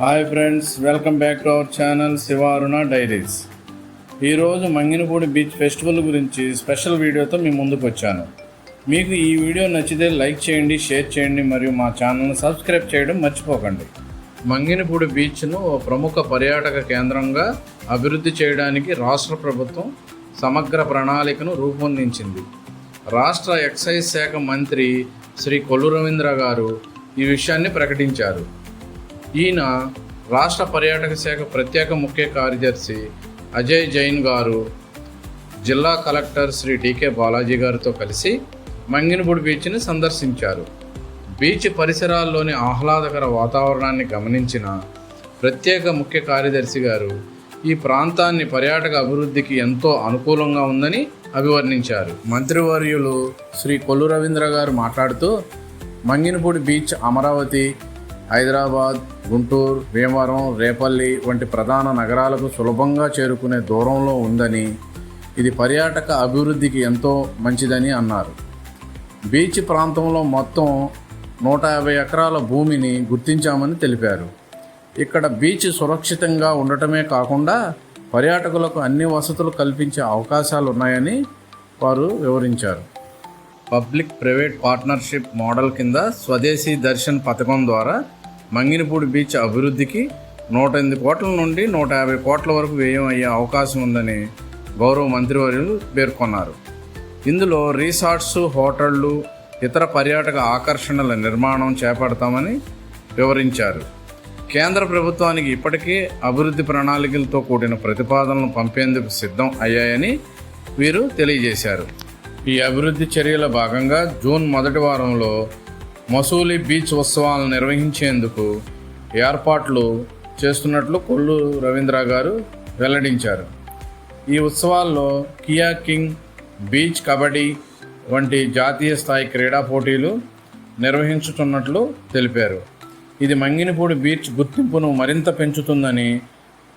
Hi friends welcome back to our channel Shivaruna diaries. ఈరోజు Manginapudi beach festival గురించి special వీడియోతో మీ ముందుకు వచ్చాను. మీకు ఈ వీడియో నచ్చితే లైక్ చేయండి షేర్ చేయండి మరియు మా ఛానల్ని సబ్స్క్రైబ్ చేయడం మర్చిపోకండి. మంగినపూడి బీచ్ను ఓ ప్రముఖ పర్యాటక కేంద్రంగా అభివృద్ధి చేయడానికి రాష్ట్ర ప్రభుత్వం సమగ్ర ప్రణాళికను రూపొందించింది. రాష్ట్ర ఎక్సైజ్ శాఖ మంత్రి శ్రీ కొల్లు రవీంద్ర గారు ఈ విషయాన్ని ప్రకటించారు. ఈయన రాష్ట్ర పర్యాటక శాఖ ప్రత్యేక ముఖ్య కార్యదర్శి అజయ్ జైన్ గారు జిల్లా కలెక్టర్ శ్రీ టీకే బాలాజీ గారితో కలిసి మంగినపూడి బీచ్ని సందర్శించారు. బీచ్ పరిసరాల్లోని ఆహ్లాదకర వాతావరణాన్ని గమనించిన ప్రత్యేక ముఖ్య కార్యదర్శి గారు ఈ ప్రాంతాన్ని పర్యాటక అభివృద్ధికి ఎంతో అనుకూలంగా ఉందని అభివర్ణించారు. మంత్రివర్యులు శ్రీ కొల్లు రవీంద్ర గారు మాట్లాడుతూ మంగినపూడి బీచ్ అమరావతి హైదరాబాద్ గుంటూరు భీమవరం రేపల్లి వంటి ప్రధాన నగరాలకు సులభంగా చేరుకునే దూరంలో ఉందని ఇది పర్యాటక అభివృద్ధికి ఎంతో మంచిదని అన్నారు. బీచ్ ప్రాంతంలో మొత్తం నూట యాభై ఎకరాల భూమిని గుర్తించామని తెలిపారు. ఇక్కడ బీచ్ సురక్షితంగా ఉండటమే కాకుండా పర్యాటకులకు అన్ని వసతులు కల్పించే అవకాశాలు ఉన్నాయని వారు వివరించారు. పబ్లిక్ ప్రైవేట్ పార్ట్నర్షిప్ మోడల్ కింద స్వదేశీ దర్శన్ పథకం ద్వారా మంగినపూడి బీచ్ అభివృద్ధికి నూట ఎనిమిది కోట్ల నుండి నూట యాభై కోట్ల వరకు వ్యయం అయ్యే అవకాశం ఉందని గౌరవ మంత్రివర్యులు పేర్కొన్నారు. ఇందులో రీసార్ట్స్ హోటళ్ళు ఇతర పర్యాటక ఆకర్షణల నిర్మాణం చేపడతామని వివరించారు. కేంద్ర ప్రభుత్వానికి ఇప్పటికే అభివృద్ధి ప్రణాళికలతో కూడిన ప్రతిపాదనలు పంపేందుకు సిద్ధం అయ్యాయని వీరు తెలియజేశారు. ఈ అభివృద్ధి చర్యల భాగంగా జూన్ మొదటి వారంలో మసూలి బీచ్ ఉత్సవాలను నిర్వహించేందుకు ఏర్పాట్లు చేస్తున్నట్లు కొల్లు రవీంద్ర గారు వెల్లడించారు. ఈ ఉత్సవాల్లో కియా కింగ్ బీచ్ కబడ్డీ వంటి జాతీయ స్థాయి క్రీడా పోటీలు నిర్వహించుతున్నట్లు తెలిపారు. ఇది మంగినపూడి బీచ్ గుర్తింపును మరింత పెంచుతుందని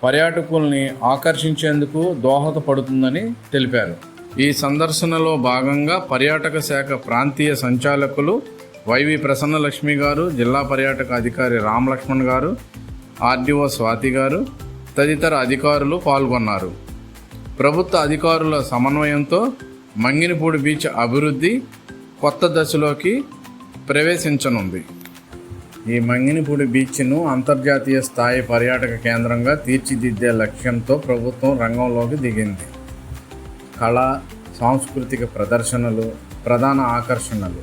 పర్యాటకుల్ని ఆకర్షించేందుకు దోహదపడుతుందని తెలిపారు. ఈ సందర్శనలో భాగంగా పర్యాటక శాఖ ప్రాంతీయ సంచాలకులు వైవి ప్రసన్నలక్ష్మి గారు జిల్లా పర్యాటక అధికారి రామ్ లక్ష్మణ్ గారు ఆర్డీఓ స్వాతి గారు తదితర అధికారులు పాల్గొన్నారు. ప్రభుత్వ అధికారుల సమన్వయంతో మంగినపూడి బీచ్ అభివృద్ధి కొత్త దశలోకి ప్రవేశించనుంది. ఈ మంగినపూడి బీచ్ను అంతర్జాతీయ స్థాయి పర్యాటక కేంద్రంగా తీర్చిదిద్దే లక్ష్యంతో ప్రభుత్వం రంగంలోకి దిగింది. కళ సాంస్కృతిక ప్రదర్శనలు ప్రధాన ఆకర్షణలు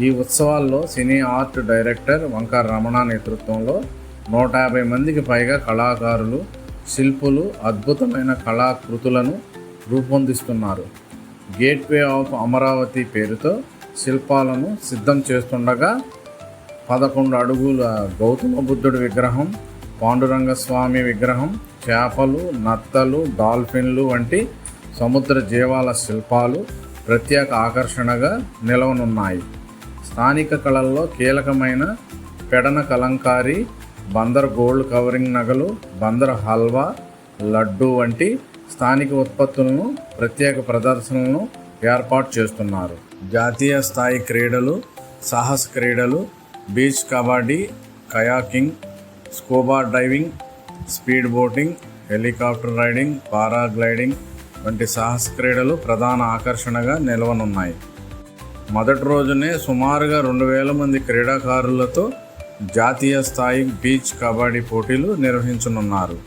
ఈ ఉత్సవాల్లో సినీ ఆర్ట్ డైరెక్టర్ వంక రమణ నేతృత్వంలో నూట యాభై మందికి పైగా కళాకారులు శిల్పులు అద్భుతమైన కళాకృతులను రూపొందిస్తున్నారు. గేట్వే ఆఫ్ అమరావతి పేరుతో శిల్పాలను సిద్ధం చేస్తుండగా పదకొండు అడుగుల గౌతమ బుద్ధుడి విగ్రహం పాండురంగ స్వామి విగ్రహం చేపలు నత్తలు డాల్ఫిన్లు వంటి సముద్ర జీవాల శిల్పాలు ప్రత్యేక ఆకర్షణగా నిలవనున్నాయి. స్థానిక కళల్లో కీలకమైన పెడన కలంకారీ బందర్ గోల్డ్ కవరింగ్ నగలు బందర్ హల్వా లడ్డు వంటి స్థానిక ఉత్పత్తులను ప్రత్యేక ప్రదర్శనలను ఏర్పాటు చేస్తున్నారు. జాతీయ స్థాయి క్రీడలు సాహస క్రీడలు beach kabaddi kayaking scuba diving speed boating helicopter riding paragliding వంటి సాహస క్రీడలు ప్రధాన ఆకర్షణగా నిలవనున్నాయి. మొదటి రోజునే సుమారుగా రెండు వేల మంది క్రీడాకారులతో జాతీయ స్థాయి బీచ్ కబడ్డీ పోటీలు నిర్వహించనున్నారు.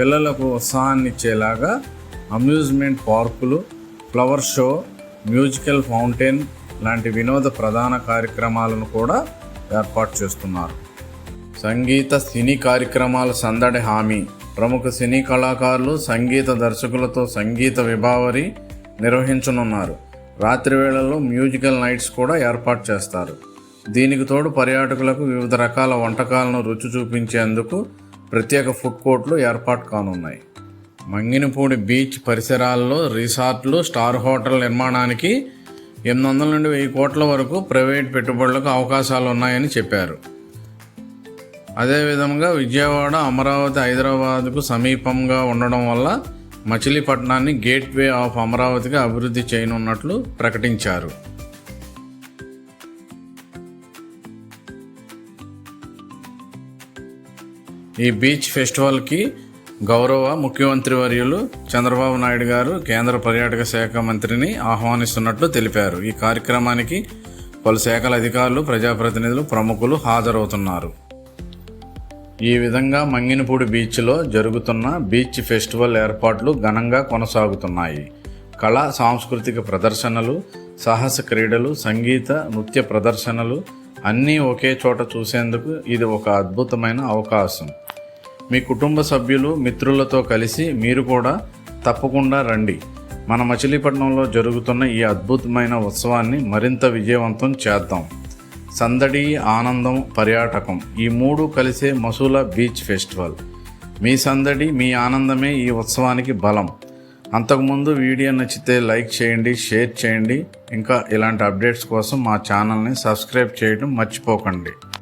పిల్లలకు ఉత్సాహాన్నిచ్చేలాగా అమ్యూజ్మెంట్ పార్కులు ఫ్లవర్ షో మ్యూజికల్ ఫౌంటైన్ లాంటి వినోద ప్రధాన కార్యక్రమాలను కూడా ఏర్పాటు చేస్తున్నారు. సంగీత సినీ కార్యక్రమాల సందడి హామీ ప్రముఖ సినీ కళాకారులు సంగీత దర్శకులతో సంగీత విభావరి నిర్వహించనున్నారు. రాత్రి వేళల్లో మ్యూజికల్ నైట్స్ కూడా ఏర్పాటు చేస్తారు. దీనికి తోడు పర్యాటకులకు వివిధ రకాల వంటకాలను రుచి చూపించేందుకు ప్రత్యేక ఫుడ్ కోర్ట్లు ఏర్పాటు కానున్నాయి. మంగినపూడి బీచ్ పరిసరాల్లో రిసార్ట్లు స్టార్ హోటల్ నిర్మాణానికి ఎనిమిది వందల నుండి వెయ్యి కోట్ల వరకు ప్రైవేట్ పెట్టుబడులకు అవకాశాలు ఉన్నాయని చెప్పారు. అదేవిధంగా విజయవాడ అమరావతి హైదరాబాద్కు సమీపంగా ఉండడం వల్ల మచిలీపట్నాన్ని గేట్వే ఆఫ్ అమరావతిగా అభివృద్ధి చేయనున్నట్లు ప్రకటించారు. ఈ బీచ్ ఫెస్టివల్కి గౌరవ ముఖ్యమంత్రి వర్యులు చంద్రబాబు నాయుడు గారు కేంద్ర పర్యాటక శాఖ మంత్రిని ఆహ్వానిస్తున్నట్లు తెలిపారు. ఈ కార్యక్రమానికి పలు శాఖల అధికారులు ప్రజాప్రతినిధులు ప్రముఖులు హాజరవుతున్నారు. ఈ విధంగా మంగినపూడి బీచ్లో జరుగుతున్న బీచ్ ఫెస్టివల్ ఏర్పాట్లు ఘనంగా కొనసాగుతున్నాయి. కళా సాంస్కృతిక ప్రదర్శనలు సాహస క్రీడలు సంగీత నృత్య ప్రదర్శనలు అన్నీ ఒకే చోట చూసేందుకు ఇది ఒక అద్భుతమైన అవకాశం. మీ కుటుంబ సభ్యులు మిత్రులతో కలిసి మీరు కూడా తప్పకుండా రండి. మన మచిలీపట్నంలో జరుగుతున్న ఈ అద్భుతమైన ఉత్సవాన్ని మరింత విజయవంతం చేద్దాం. సందడి ఆనందం పర్యాటకం ఈ మూడు కలిసే మసూల బీచ్ ఫెస్టివల్. మీ సందడి మీ ఆనందమే ఈ ఉత్సవానికి బలం. అంతకుముందు వీడియో నచ్చితే లైక్ చేయండి షేర్ చేయండి. ఇంకా ఇలాంటి అప్డేట్స్ కోసం మా ఛానల్ని సబ్స్క్రైబ్ చేయడం మర్చిపోకండి.